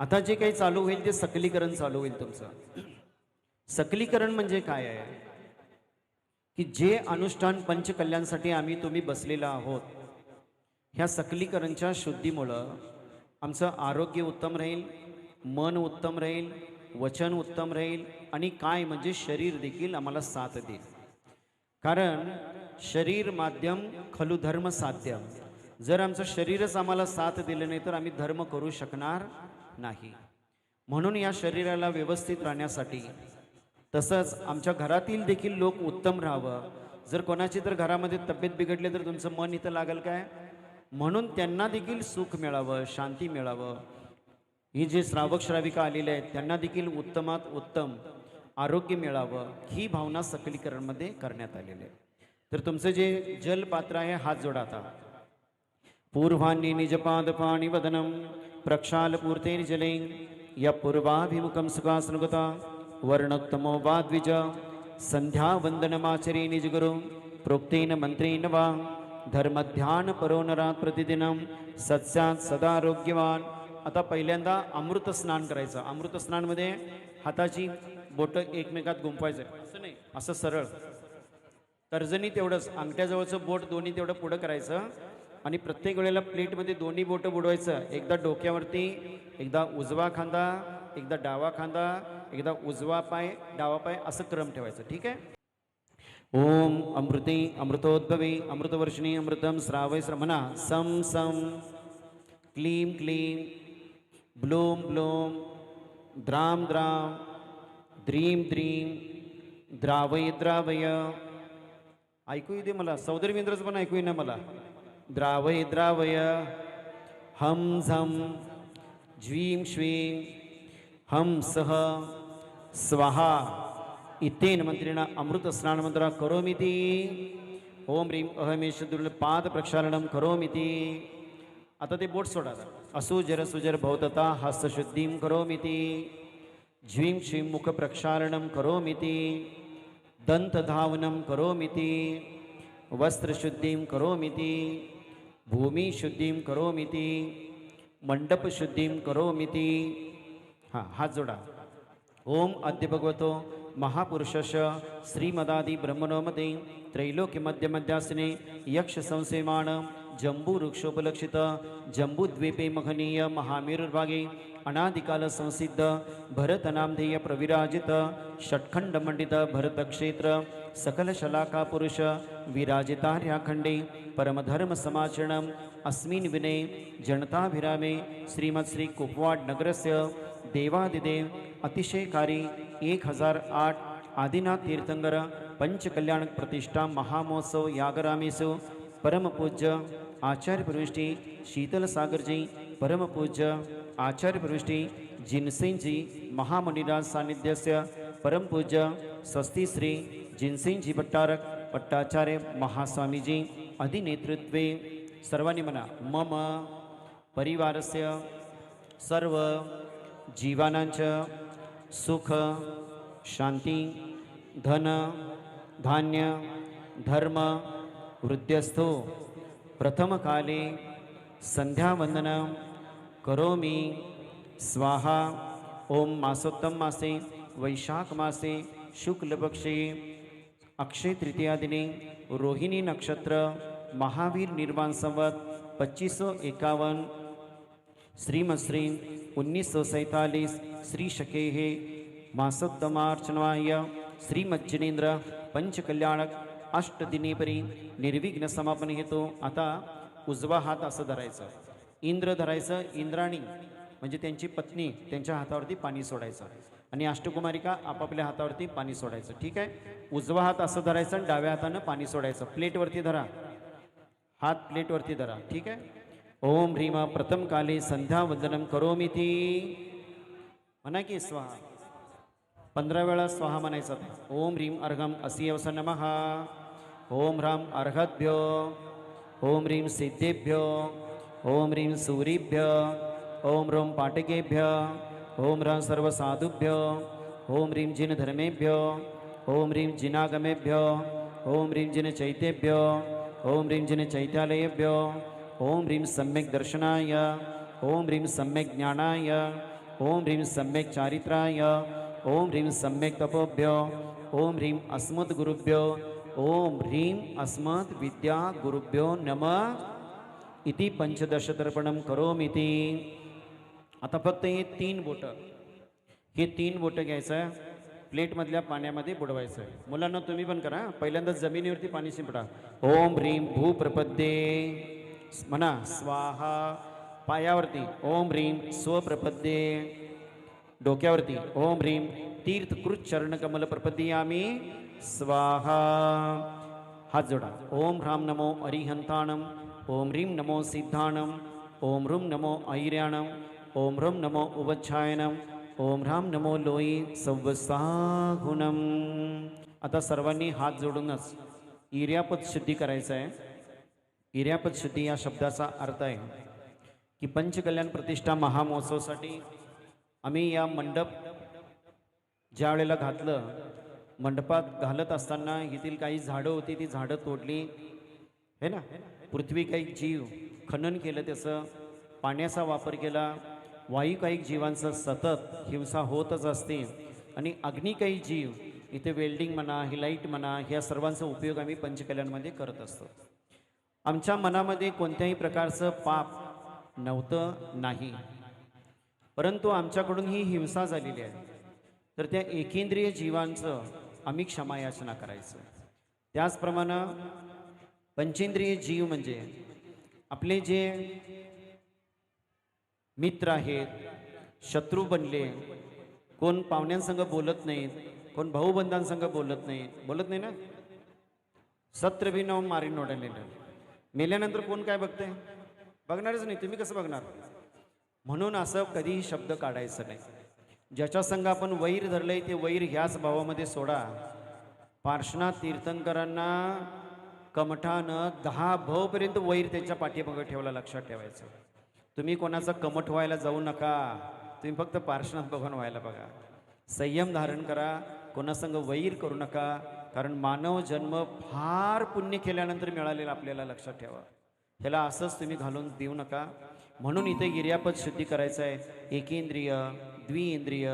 आता जे काही चालू होईल ते सकलीकरण चालू होईल तुमचं. सकलीकरण म्हणजे काय आहे? की जे अनुष्ठान पंचकल्याणसाठी आम्ही तुम्ही बसलेला आहोत ह्या सकलीकरणच्या शुद्धीमुळं आमचं आरोग्य उत्तम राहील मन उत्तम राहील वचन उत्तम राहील आणि काय म्हणजे शरीर देखील आम्हाला साथ देईल. कारण शरीर माध्यम खलु धर्म साध्यम. जर आमचं शरीरच आम्हाला साथ दिलं नाही तर आम्ही धर्म करू शकणार नाही. म्हणून या शरीराला व्यवस्थित राहण्यासाठी तसंच आमच्या घरातील देखील लोक उत्तम राहावं. जर कोणाची तर घरामध्ये तब्येत बिघडली तर तुमचं मन इथं लागेल काय? म्हणून त्यांना देखील सुख मिळावं शांती मिळावं. ही जे श्रावक श्राविका आलेले आहेत त्यांना देखील उत्तमात उत्तम आरोग्य मिळावं ही भावना सकलीकरणमध्ये करण्यात आलेली आहे. तर तुमचं जे जलपात्र आहे हात जोडा आता. निजपाद पाणी वदनम प्रक्षालपूर्तेर् जले य पूर्वाभिमुखं सुखासनुगता वर्णोत्तमो वा द्विज सन्ध्यावन्दनमाचरे निजगुरु प्रोक्तेन मन्त्रेण वा। धर्मध्यानपरो नरात् प्रतिदिनं। सत्स्यात् सदारोग्यवान। आता पहिल्यांदा अमृत स्नान करायचं। अमृत स्नानमध्ये हाताची बोटं एकमेकात गुंफायचं। असं नाही असं सरळ। तर्जनी तेवढंच अंगठ्याजवळचं बोट दोन्ही तेवढं पुढं करायचं। आणि प्रत्येक वेळेला प्लेटमध्ये दोन्ही बोटं बुडवायचं. एकदा डोक्यावरती एकदा उजवा खांदा एकदा डावा खांदा एकदा उजवा पाय डावा पाय असं क्रम ठेवायचं. ठीक आहे? ओम अमृती अमृतोद्भवी अमृतवर्षिणी अमृतम श्रावय श्रमणा. सम सम. क्लीम क्लीम. ब्लोम ब्लोम. द्राम द्राम. द्रीम द्रीम. द्रावय द्रावय. ऐकू येते मला? सौदरवींद्रच पण ऐकू येईना मला. द्रावय द्रावय। हम झम ज्वीं श्वीं। हम सह स्वाहा। इतेन मंत्रिणा अमृत स्नान मंत्र करोमिति। ओम ह्रीं अहमेश दुर्ल पाद प्रक्षालनं करोमिति। आता ते बोट सोडा असुजर सुजर भवतता हस्तशुद्धीं करोमिति। ज्वीं श्रीं मुख प्रक्षालनं करोमिति। दन्तधावनं करोमिति। वस्त्रशुद्धिं करोमिति। भूमिशुद्धिं करोमिति मंडपशुद्धिं करोमिति. हां हात जोडा. ओम अद्य भगवतो महापुरुषस्य श्रीमदादि ब्रह्मणोमते त्रैलोक्यमध्यमध्यासने यक्ष संसेमान जम्बूवृक्षोपलक्षित जम्बूद्वीपे महनीय महामेरुर्भागे अनादिकाल संसिद्ध भरतनामधेय प्रविराजित षट्खंडमंडित भरतक्षेत्र सकल शलाका पुरुष विराजितार्याखंडे परमधर्म समाचरणम्, अस्मिन् विने जनताभिरामे श्रीमत् श्री कुपवाड नगरस्य देवादिदेव अतिशयकारी एक हज़ार आठ आदिनाथ तीर्थंकर पंचकल्याण प्रतिष्ठा महामहोत्सव यागरामेसु परमपूज्य आचार्य प्रविष्टी शीतल सागरजी परमपूज्य आचार्य प्रविष्टी जिनसिंगजी महामणिराज सान्निध्यस्य परमपूज्य स्वस्ती श्री जिनसिंगजी भट्टारक भट्टाचार्य महास्वामीजी अधिनेतृत्वे सर्वांनी म्हणा मम परिवारस्य सर्व जीवानांचं सुख शांती धन धान्य धर्म वृद्ध्यस्थो प्रथमकाले संध्यावंदन करोमि। स्वाहा ओम मासोत्तम मासे वैशाख मासे शुक्लपक्षे अक्षय तृतीया दिने रोहिणी नक्षत्र महावीर निर्माण संवत पच्चीस सौ इक्यावन श्रीमश्री उन्नीस सौ सैतालीस। श्री शके हे मासोत्तमार्चनाय श्रीमज्जनेन्द्र पंचकल्याणक अष्टदिनेपरी निर्विघ्न समापन हेतू आता उजवा हात असं धरायचं। इंद्र धरायचं इंद्राणी। म्हणजे त्यांची पत्नी त्यांच्या हातावरती पाणी सोडायचं. आणि अष्टकुमारिका आपापल्या हातावरती पाणी सोडायचं. ठीक आहे? उजवा हात असं धरायचं आणि डाव्या हातानं पाणी सोडायचं. प्लेटवरती धरा. हात प्लेटवरती धरा. ठीक आहे? ओम ह्रीमा प्रथम काले संध्यावंदनम करोमी ती. म्हणा की स्वाहा. पंधरा वेळा स्वाहा म्हणायचं ओम ह्रीम अर्घम असियवस नमः. ओम ह्राम अर्हद्भ्यो. ओम ह्रीम सिद्धेभ्यो. ओम ह्रीम सूरीभ्य. ओम ह्रोम पाटकेभ्य ओम ह्राम सर्वसाधुभ्यो ओम ह्रीं जिन धर्मेभ्यो ओम ह्रीं जिनागमेभ्यो ओम ह्रीं जिन चैतेभ्यो ओम ह्रीं जिन चैत्यालयेभ्यो ओम ह्रीं सम्यक् दर्शनाय ओम ह्रीं सम्यक् ज्ञानाय ओम ह्रीं सम्यक् चारित्राय ओम ह्रीं सम्यक् तपोभ्यो ओम ह्रीं अस्मत् गुरुभ्यो ओम ह्रीं अस्मत् विद्या गुरुभ्यो नमः इति पंचदशतर्पणं करोमीति आता फक्त हे तीन बोटं. हे तीन बोटं घ्यायचं आहे प्लेटमधल्या पाण्यामध्ये बुडवायचं. आहे मुलांना तुम्ही पण करा. पहिल्यांदा जमिनीवरती पाणी शिंपडा. ओम ह्रीं भूप्रपद्ये म्हणा स्वाहा. पायावरती ओम ह्रीं स्वप्रपद्ये. डोक्यावरती ओम ह्रीम तीर्थकृत चरणकमल आम्ही स्वाहा. हात जोडा. ओम ह्राम नमो अरिहंताणम ओम ह्रीम नमो सिद्धाणम. ओम ह्रूम नमो ऐर्याणम ओम ह्रम नमो उवच्छायनम ओम ह्राम नमो लोई सव्वसाहुनम आता सर्वांनी हात जोडूनच इर्यापद शुद्धी करायचं आहे. इर्यापद शुद्धी या शब्दाचा अर्थ आहे की पंचकल्याण प्रतिष्ठा महामहोत्सवासाठी आम्ही या मंडप ज्या वेळेला घातलं मंडपात घालत असताना येथील काही झाडं होती ती झाडं तोडली. है ना पृथ्वी काही जीव खनन केलं त्याचं पाण्याचा वापर केला. वायू काही जीवांचं सतत हिंसा होतच असते. आणि अग्नी काही जीव इथे वेल्डिंग म्हणा ही लाइट म्हणा ह्या सर्वांचा उपयोग आम्ही पंचकल्याणमध्ये करत असतो. आमच्या मनामध्ये कोणत्याही प्रकारचं पाप नव्हतं नाही. परंतु आमच्याकडून ही हिंसा झालेली आहे. तर त्या एकेंद्रिय जीवांचं आम्ही क्षमायाचना करायचं. त्याचप्रमाणे पंचेंद्रिय जीव म्हणजे आपले जे मित्र आहेत शत्रू बनले. कोण पाहुण्यांसंग बोलत नाहीत कोण भाऊबंधांसंग बोलत नाहीत. बोलत नाही ना? सत्र विनव मारिन मारी नोडलेलं. मेल्यानंतर कोण काय बघते बघणारच नाही. तुम्ही कसं बघणार? म्हणून असं कधीही शब्द काढायचं नाही. ज्याच्या संघ आपण वैर धरलंय ते वैर ह्याच भावामध्ये सोडा. पार्श्वनाथ तीर्थंकरांना कमठानं दहा भावपर्यंत वैर त्यांच्या पाठीमागं ठेवला लक्षात ठेवायचं. तुम्ही कोणाचा कमठ व्हायला जाऊ नका. तुम्ही फक्त पार्श्वनाथ भगवान व्हायला बघा. संयम धारण करा. कोणासंग वैर करू नका. कारण मानव जन्म फार पुण्य केल्यानंतर मिळालेला आपल्याला लक्षात ठेवा. ह्याला असंच तुम्ही घालून देऊ नका. म्हणून इथे गिर्यापद शुद्धी करायचं आहे एकेंद्रिय द्विइंद्रिय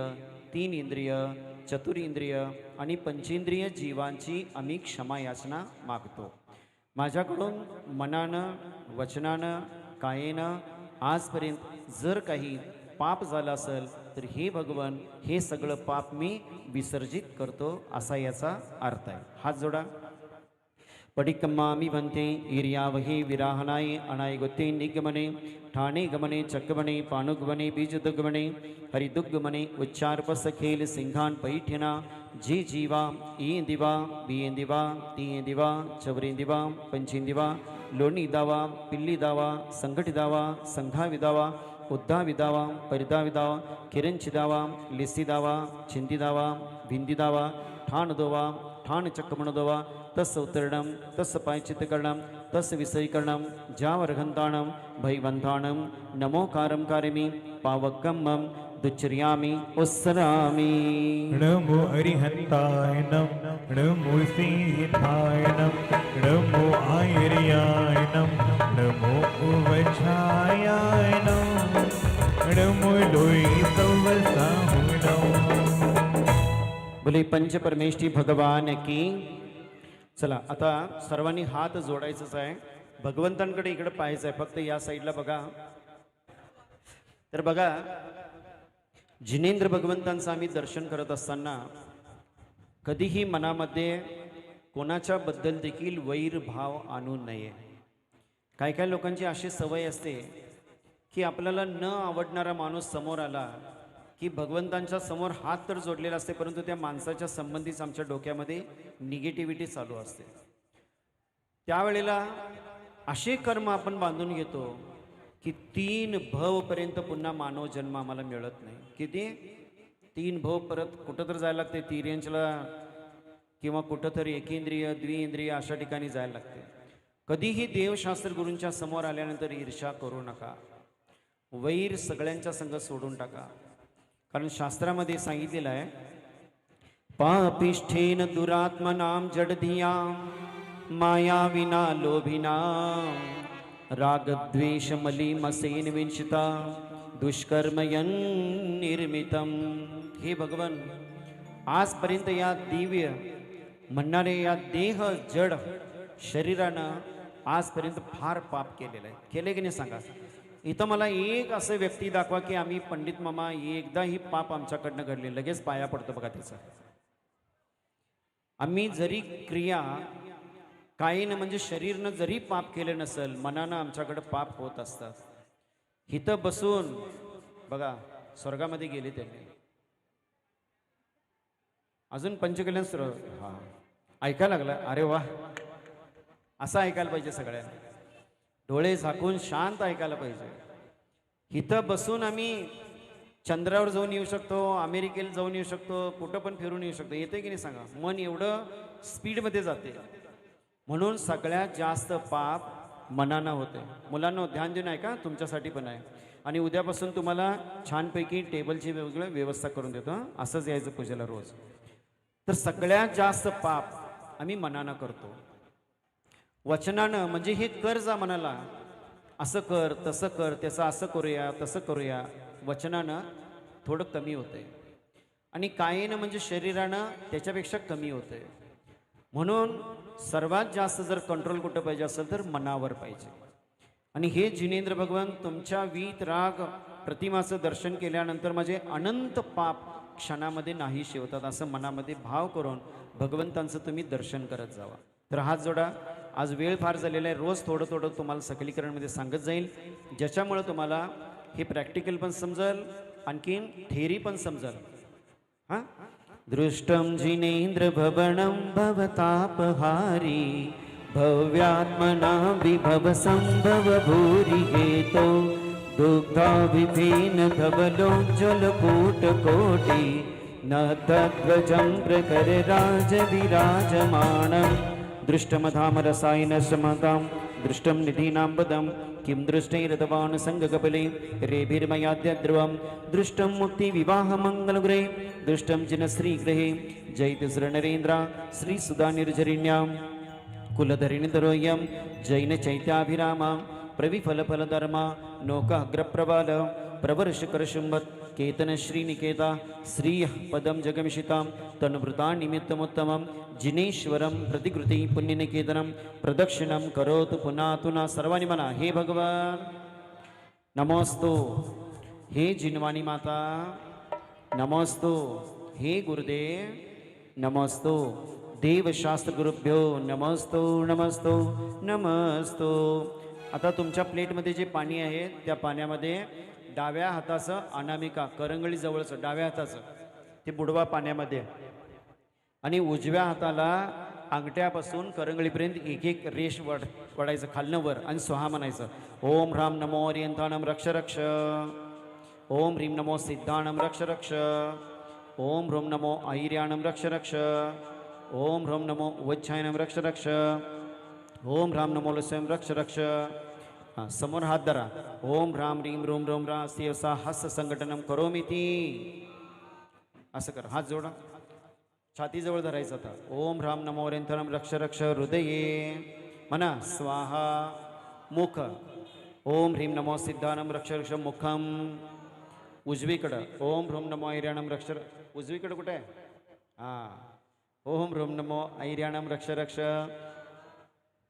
तीन इंद्रिय चतुरिंद्रिय आणि पंचेंद्रिय जीवांची आम्ही क्षमा याचना मागतो. माझ्याकडून मनानं वचनानं कायेनं आजपर्यंत जर काही पाप झालं असेल तर हे भगवान हे सगळं पाप मी विसर्जित करतो असा याचा अर्थ आहे. हात जोडा. पडिकम्मामि भन्ते ईर्यावहे विराहनाय अनाय गोते निगमने ठाणे गमने चकमने पाणुगमने बीजदुगमने हरिदुग्गमने उच्चारपसखेल सिंघान पैठिना जी जीवा ई दिवा बिये दिवा तिये दिवा चवरी दिवा पंचीन दिवा लोणी दावा पिल्ली दावा संघटी दावा संघावी दावा उद्धा विदावा परिदा विदावा किरणची दावा लिस्सी दावा चिंती दावा भिंदी दावा ठाण दोवा ठाण चक्रमण दोवा तस् उत्तीर्णं तस् पायचित्तकरणं तस् विषयीकरणं जावर्घन्ताणं भैवन्ताणं नमोकारं कारयामि पावकं मम दुच्चर्यामि नमो नम नमो सीताय नम नमो आयर्याय नम नमो उवच्छायाय नम नमो बोले पंच परमेष्ठी भगवान की। चला आता सर्वांनी हात जोडायचंच आहे. भगवंतांकडे इकडे पाहायचं आहे फक्त या साईडला बघा. तर बघा जिनेंद्र भगवंतांचं आम्ही दर्शन करत असताना कधीही मनामध्ये कोणाच्या बद्दल देखील वैरभाव आणू नये. काय काय लोकांची अशी सवय असते की आपल्याला न आवडणारा माणूस समोर आला की भगवंतांच्या समोर हात तर जोडलेला असते परंतु त्या माणसाच्या संबंधीच आमच्या डोक्यामध्ये निगेटिव्हिटी चालू असते. त्यावेळेला असे कर्म आपण बांधून घेतो की तीन भवपर्यंत पुन्हा मानव जन्म आम्हाला मिळत नाही. किती? तीन भव परत कुठं तर जायला लागते? तिरेंजला किंवा कुठंतरी एकेंद्रिय द्विइंद्रिय अशा ठिकाणी जायला लागते. कधीही देवशास्त्र गुरूंच्या समोर आल्यानंतर ईर्षा करू नका. वैर सगळ्यांच्या संग सोडून टाका. कारण शास्त्रामध्ये सांगितलेलं आहे पापिष्ठेन दुरात्मनाम जडधिया माया विना लोभिना. रागद्वेष मलिमसेन विंशिता दुष्कर्म निर्मितम। हे भगवान आजपर्यंत या दिव्य म्हणणारे या देह जड शरीरानं आजपर्यंत फार पाप केलेलं आहे. केले की नाही सांगा? इथं मला एक असं व्यक्ती दाखवा की आम्ही पंडित मामा एकदाही पाप आमच्याकडनं घडले. लगेच पाया पडतो बघा त्याचा आम्ही जरी क्रिया कायीनं म्हणजे शरीरनं जरी पाप केलं नसेल मनानं आमच्याकडं पाप होत असतात. इथं बसून बघा स्वर्गामध्ये गेले त्यांनी. अजून पंचकल्याण सुरू हा. ऐकायला लागला? अरे वा. असं ऐकायला पाहिजे सगळ्यांना. डोळे झाकून शांत ऐकायला पाहिजे. इथं बसून आम्ही चंद्रावर जाऊन येऊ शकतो अमेरिकेला जाऊन येऊ शकतो कुठं पण फिरून येऊ शकतो. येते की नाही सांगा? मन एवढं स्पीडमध्ये जाते. म्हणून सगळ्यात जास्त पाप मनानं होते. मुलांना ध्यान देऊन आहे का? तुमच्यासाठी पण आहे. आणि उद्यापासून तुम्हाला छानपैकी टेबलची वेगळं व्यवस्था करून देतो असंच यायचं पूजेला रोज. तर सगळ्यात जास्त पाप आम्ही मनानं करतो. वचनानं म्हणजे हे कर जा मनाला. असं कर तसं कर त्याचं असं करूया तसं करूया. वचनानं थोडं कमी होतंय. आणि कायेनं म्हणजे शरीरानं त्याच्यापेक्षा कमी होतंय. म्हणून सर्वात जास्त जर कंट्रोल कुठं पाहिजे असेल तर मनावर पाहिजे. आणि हे जिनेंद्र भगवान तुमच्या वीत राग प्रतिमाचं दर्शन केल्यानंतर माझे अनंत पाप क्षणामध्ये नाही शिवतात असं मनामध्ये भाव करून भगवंतांचं तुम्ही दर्शन करत जावा. तर हात जोडा. आज वेळ फार झालेला आहे. रोज थोडं थोडं तुम्हाला सकलीकरणमध्ये सांगत जाईल. ज्याच्यामुळं तुम्हाला हे प्रॅक्टिकल पण समजेल आणखीन थेरी पण समजेल. हां? दृष्टं जिनेन्द्रभवनं भवतापहारी भव्यात्मना विभव सम्भव भूरि हेतो धवलोज्ज्वलकूटकोटि न तद्वजं प्रकरराजविराजमाणं दृष्टमधामरसायनश्रमतां दृष्टं निधीनां पदम् किं दृष्टैरतवान् सङ्गकपिले? रेभिर्मयाद्य ध्रुवं दृष्टं मुक्तिविवाहमङ्गलगुरे दृष्टं जिनश्रीगृहे जैतसृणरेन्द्रा श्रीसुधानिर्झरिण्यां कुलधरिणितरोयं जैनचैत्याभिरामा प्रविफलफलधर्मा नौकाग्रप्रबाल प्रवर्षकरशुम्भत् केतनश्रीनिकेता श्रियः पदं जगमिषितां तनुभृतान्निमित्तमुत्तमं जिनेश्वरं प्रतिकृति पुण्यनिकेतनं प्रदक्षिणं करोतु पुनातु न सर्वाणि मना। हे भगवान्। नमोस्तु हे जिन्वाणी माता। नमोस्तु हे गुरुदेव। नमोस्तु देवशास्त्रगुरुभ्यो। नमस्तो नमस्तो नमस्तो आता तुमच्या प्लेटमध्ये जे पाणी आहे त्या पाण्यामध्ये डाव्या हाताचं अनामिका करंगळी जवळचं डाव्या हाताचं ते बुडवा पाण्यामध्ये. आणि उजव्या हाताला अंगठ्यापासून करंगळीपर्यंत एक एक रेष वड वडायचं खालनं वर आणि स्वहा म्हणायचं. ओम राम नमो अरियंताणम रक्ष रक्ष. ओम ह्रीम नमो सिद्धाणम रक्ष रक्ष. ओम ह्रोम नमो ऐर्याणम रक्ष रक्ष. ओम ह्रोम नमो वच्छायनम रक्ष रक्ष. ओम राम नमो लस्यम रक्ष रक्ष. हां समोर हात धरा. ओम राम रीम रोम रोम रा असा हस्त संघटनम करोमी ती. असं कर. हात जोडा. छातीजवळ धरायचं आता. ओम राम नमोरेंथरम रक्ष रक्ष हृदये. म्हणा स्वाहा मुख. ओम ह्रीम नमो सिद्धानम रक्ष रक्ष मुखम उजवीकडं. ओम ह्रोम नमो ऐर्याणम रक्ष उजवीकडं कुठे? आहे हां. ओम ह्रोम नमो ऐर्याणम रक्ष रक्ष.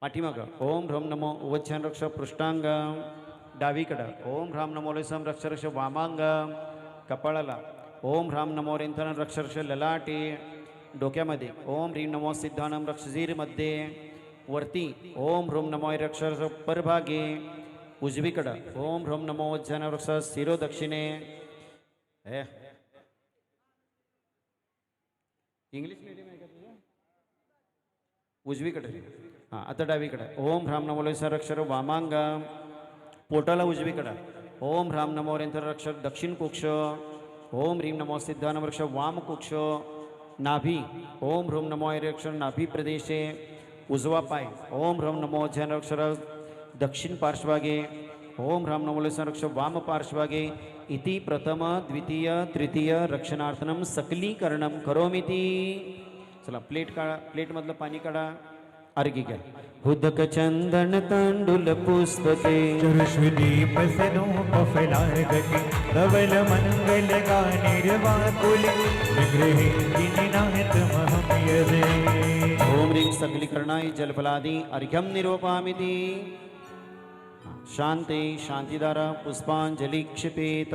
पाठीमागं. ओम ह्रम नमो उवच्छन रक्ष पृष्ठांग डावीकडं. ओम ह्राम नमो लेसम रक्ष रक्ष वामांग. कपाळाला. ओम ह्राम नमो रेंथन रक्ष रक्ष ललाटी. डोक्यामध्ये. ओम ह्रीम नमो सिद्धानम रक्षझीरमध्ये वरती. ओम ह्रोम नमो रक्ष परभागे. उजवीकडं. ओम ह्रोम नमो वज्जन वृक्ष शिरो दक्षिणे. हे इंग्लिश मीडियम आहे का तुझं? उजवीकडे. हां आता डावीकडे. ओम राम नमो अक्षर वामांग पोटाला उजवीकडं. ओम राम नमो अक्षर दक्षिण कुक्ष. ओम ह्रीम नमो सिद्धानवृक्ष वाम कुक्ष. नाभी. ओम ह्रोम नमो अक्षर नाभी प्रदेशे. उजवा पाय. ओम ह्रोम नमो जन अक्षर दक्षिण पार्श्वागे ओम राम नमो लेसर अक्षर वाम पार्श्वागे इति प्रथम द्वितीय तृतीय रक्षणार्थनम सकलीकरणम करोमिती. चला प्लेट काढा. प्लेटमधलं पाणी काढा. अर्घिक हुदक चंदन तंडुल पुष्पते के चुरुष्दीप सनूप फैलार गति धवल मंगल गाने निर्वाकुल निगृहीत महमयरे ओम रिंग ह्रीं सकलीकरणाय जलफलादि अर्घ्यम निरोपामिति शांति शांति शांतिदारा पुष्पांजलि क्षिपेत